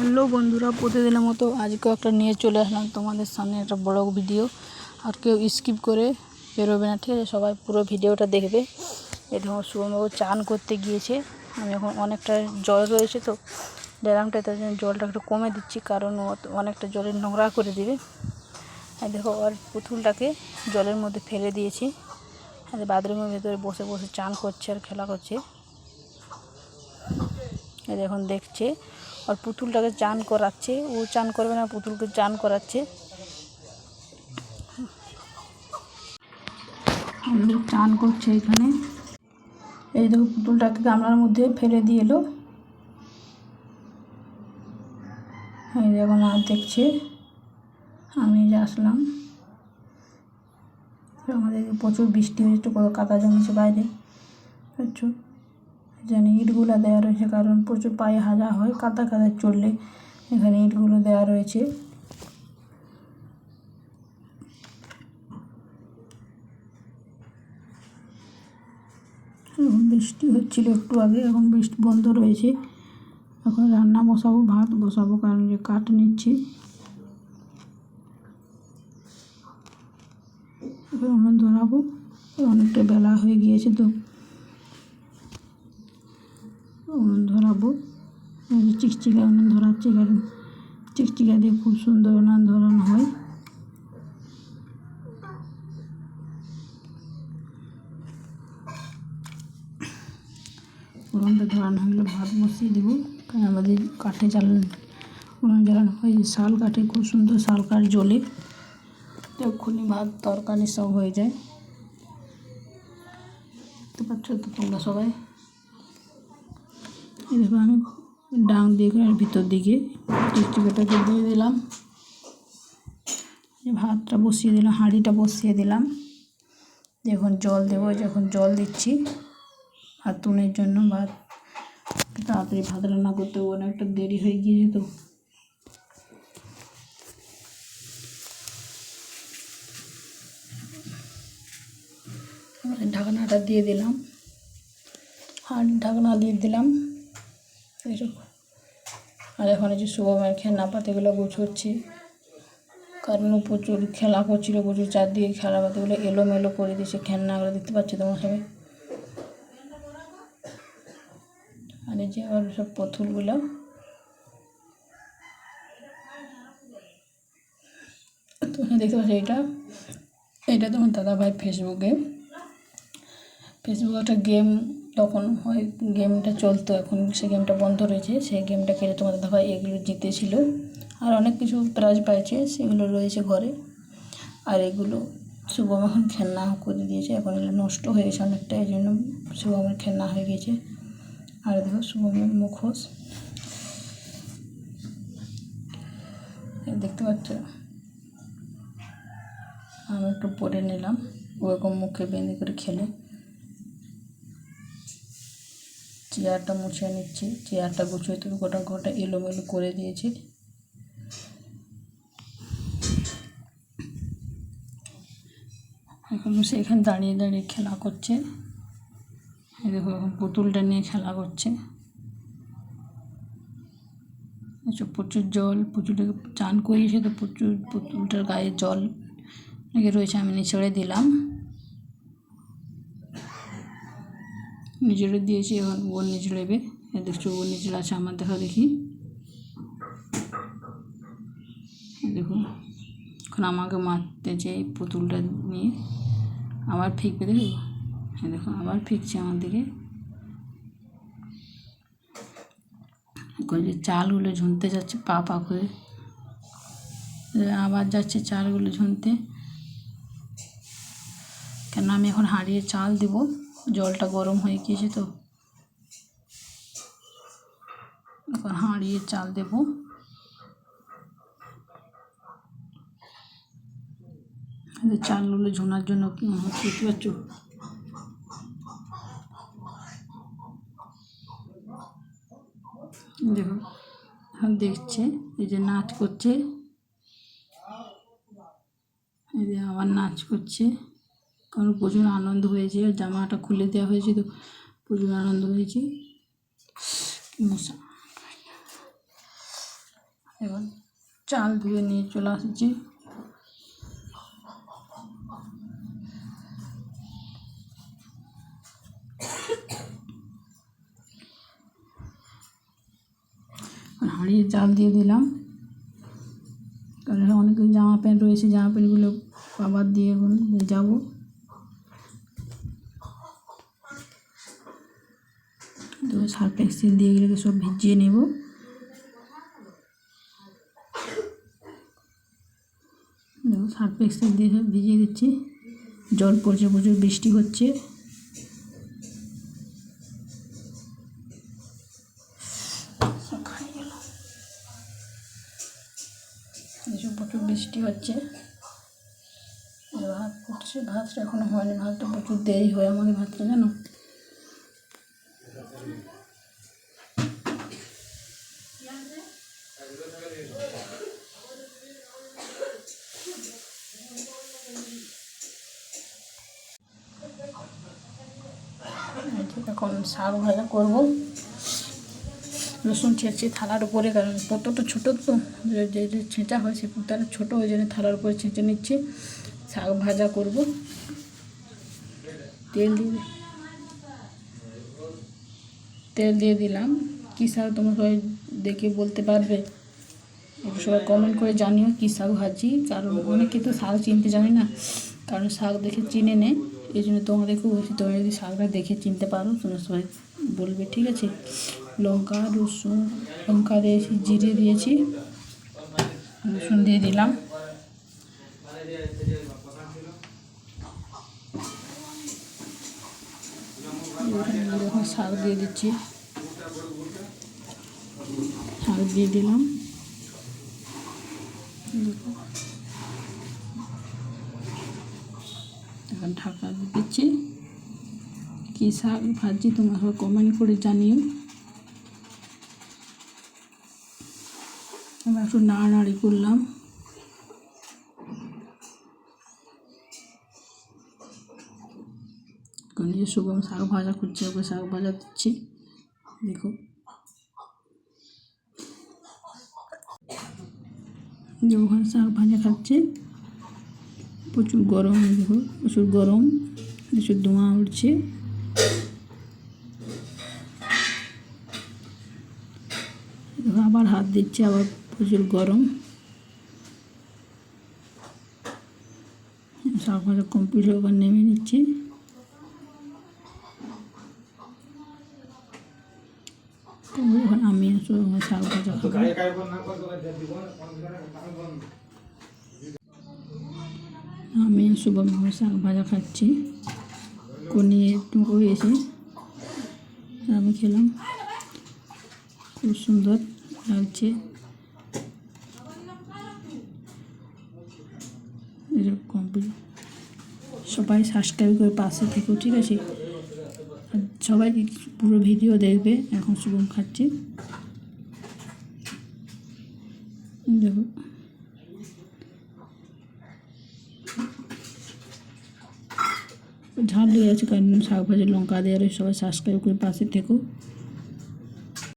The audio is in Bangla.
হ্যালো বন্ধুরা, প্রতিদিনের মতো আজকেও একটা নিয়ে চলে আসলাম তোমাদের সামনে একটা বড় ভিডিও। আর কেউ স্কিপ করে বেরোবে না, ঠিক আছে? সবাই পুরো ভিডিওটা দেখবে। এই দেখো, শুভমবাবু চান করতে গিয়েছে। আমি এখন অনেকটা জল রয়েছে তো ড্রামটা তার জন্য জলটা একটু কমে দিচ্ছি, কারণ ও অনেকটা জলের নোংরা করে দেবে। আর দেখো, ওর পুতুলটাকে জলের মধ্যে ফেলে দিয়েছি। আর বাথরুমের ভেতরে বসে বসে চান করছে আর খেলা করছে। এই দেখুন দেখছে। আর পুতুলটাকে চান করাচ্ছে। ও চান করবে না, পুতুলকে চান করাচ্ছে। চান করছে এখানে। এই দেখো, পুতুলটাকে গামলার মধ্যে ফেলে দিয়ে এলো। এই দেখুন আর দেখছে। আমি যে আসলাম। আমাদের প্রচুর বৃষ্টি হয়েছে কত কাদা জমেছে বাইরে। বুঝছ জানি ইটগুলো দেওয়া রয়েছে, কারণ প্রচুর পায়ে হাজা হয়, কাদা কাদা চললে এখানে ইটগুলো দেওয়া রয়েছে। এখন বৃষ্টি হচ্ছিল একটু আগে, এখন বৃষ্টি বন্ধ রয়েছে। এখন রান্না বসাবো, ভাত বসাবো, কারণ যে কাঠ নিচ্ছি। এখন আমরা ধরাবো, অনেকটা বেলা হয়ে গিয়েছে তো। উনুন ধরাবো। চিকচিকা উনুন ধরাচ্ছি, কারণ চিকচিকা দিয়ে খুব সুন্দর উনুন ধরানো হয়। উনুনটা ধরানো হলে ভাত বসিয়ে দেবো, কারণ আমাদের কাঠে জ্বালানো, উনুন জ্বালানো হয়। শাল কাঠে খুব সুন্দর শাল কাঠ জ্বলে তখনই ভাত তরকারি সব হয়ে যায়। বুঝতে পারছ তো তোমরা সবাই? দেখো আমি ডাং দিয়ে ভিতর দিকে টিকটিকিটাকে দিয়ে দিলাম। ভাতটা বসিয়ে দিলাম, হাঁড়িটা বসিয়ে দিলাম। যখন জল দেবো, যখন জল দিচ্ছি, ভাত তুনের জন্য ভাত। তাড়াতাড়ি ভাত রান্না করতে অনেকটা দেরি হয়ে গিয়েছে তো। ঢাকনাটা দিয়ে দিলাম। আর ঢাকনা দিয়ে দিলাম। এইরকম আর এখন এই যে শুভমের খেলনা পাতিগুলো গুছোচ্ছি। কারণ প্রচুর খেলা করছিল, প্রচুর চারদিকে খেলা পাতিগুলো এলোমেলো করে দিয়েছে, খেলনাগুলো দেখতে পাচ্ছি তোমার সবাই? আর এই যে ওর সব পুতুলগুলো। তোমরা দেখতে পাচ্ছ এটা? এটা তোমার দাদাভাই ফেসবুকে ফেসবুকে একটা গেম তখন হয় গেমটা চলতো, এখন সে গেমটা বন্ধ রয়েছে, সেই গেমটা খেলে তোমাদের দাদাভাই এগুলো জিতেছিল। আর অনেক কিছু প্রাইজ পাইছে, সেগুলো রয়েছে ঘরে। আর এগুলো শুভম এখন খেলনা করে দিয়েছে, এখন এগুলো নষ্ট হয়ে গেছে অনেকটা, এই জন্য শুভমের খেলনা হয়ে গেছে। আর দেখো শুভমের মুখোশ। দেখতে পাচ্ছ? আমি একটু পরে নিলাম, ওরকম মুখে বেঁধে করে খেলে। চেয়ারটা মুছে নিচ্ছি। চেয়ারটা গুছিয়ে তুমি গোটা গোটা এলোমেলো করে দিয়েছি। এখন সে এখানে দাঁড়িয়ে দাঁড়িয়ে খেলা করছে। দেখো এখন পুতুলটা নিয়ে খেলা করছে। এসব প্রচুর জল, পুতুলটাকে চান করিয়েছে তো প্রচুর পুতুলটার গায়ে জল রয়েছে, আমি নিচড়ে দিলাম। নিজেরে দিয়েছি, এখন ওর নিচড়েবে এ দেখছ ওর নিচড়ে আছে, আমার দেখা দেখি। দেখুন এখন আমাকে মারতে এই পুতুলটা নিয়ে। আবার ফিকবে, দেখো। এই দেখো, আবার ফিকছে আমার দিকে। যে চালগুলো ঝুনতে যাচ্ছে, পা পা করে। আবার যাচ্ছে চালগুলো ঝুনতে। কেন আমি এখন হারিয়ে চাল দেব? জলটা গরম হয়ে গিয়েছে তো। এখন হাঁড়িয়ে চাল দেব। চালগুলো ঝোনার জন্য বুঝতে পারছ দেখো দেখছে, এই যে নাচ করছে। এই যে আবার নাচ করছে। কারণ প্রচুর আনন্দ হয়েছে জামাটা খুলে দেওয়া হয়েছে তো প্রচুর আনন্দ হয়েছে। মশা। এবার চাল ধুয়ে নিয়ে চলে আসছি। হাঁড়িয়ে চাল দিয়ে দিলাম। কারণ অনেক জামা প্যান্ট রয়েছে, জামা প্যান্টগুলো আবার দিয়ে এখন যাব। সার্ফ এক্সেল দিয়ে এগুলোকে সব ভিজিয়ে নেব। দেখো সার্ফ এক্সেল দিয়ে সব ভিজিয়ে দিচ্ছি। জল পড়ছে, প্রচুর বৃষ্টি হচ্ছে। প্রচুর বৃষ্টি হচ্ছে। ভাত করছে ভাতটা এখনও হয়নি, ভাতটা প্রচুর দেরি হয় আমাদের ভাতটা, জানো এই যে এখন শাক ভাজা করব। রসুন ছেঁচছি থালার উপরে, কারণ কতটা ছোটো তো, যে যে ছেঁচা হয় সে পুতাটা ছোটো, ওই জন্য থালার উপরে ছেঁচে নিচ্ছি। শাক ভাজা করব। তেল দিয়ে তেল দিয়ে দিলাম। কী শাক তোমরা সবাই দেখে বলতে পারবে? সবাই কমেন্ট করে জানিও কী শাক ভাজি। কারণ অনেকে তো শাক চিনতে জানি না। কারণ শাক দেখে চিনে নে। এই জন্য তোমাদেরকেও বলছি তোমরা যদি শাকটা দেখে চিনতে পারো, তোমরা সবাই বলবে, ঠিক আছে? লঙ্কা, রসুন, লঙ্কা দিয়েছি, জিরে দিয়েছি, রসুন দিয়ে দিলাম। শাক দিয়ে দিচ্ছি শাক দিয়ে দিলাম। এখন ঢাকা দিচ্ছি। কী শাক ভাজি তোমরা কমেন্ট করে জানিও। আমরা একটু নাড়ানাড়ি করলাম। যে শুভম শাক ভাজা করছে, ওকে শাক ভাজা দিচ্ছি। দেখো। যে ওখানে শাক ভাজা খাচ্ছে। প্রচুর গরম দেখো প্রচুর গরম, প্রচুর ধোঁয়া উঠছে। আবার হাত দিচ্ছে, আবার প্রচুর গরম। শাক ভাজা কমপ্লিট হয়ে নেমে নিচ্ছি। ওখানে আমি আমার শাক ভাজা আমি শুভম শাক ভাজা খাচ্ছি। কনি একটু হয়েছে। আমি খেলাম। খুব সুন্দর লাগছে। এরকম। সবাই সাবস্ক্রাইব করে পাশে থেকো ঠিক আছে? সবাই পুরো ভিডিও দেখবে। এখন শুভম খাচ্ছি। দেখো। ঝাল লেগে আছে কারণ শাক ভাজি, লঙ্কা দিয়ে আর সবাই সাবস্ক্রাইব করে পাশে থেকো।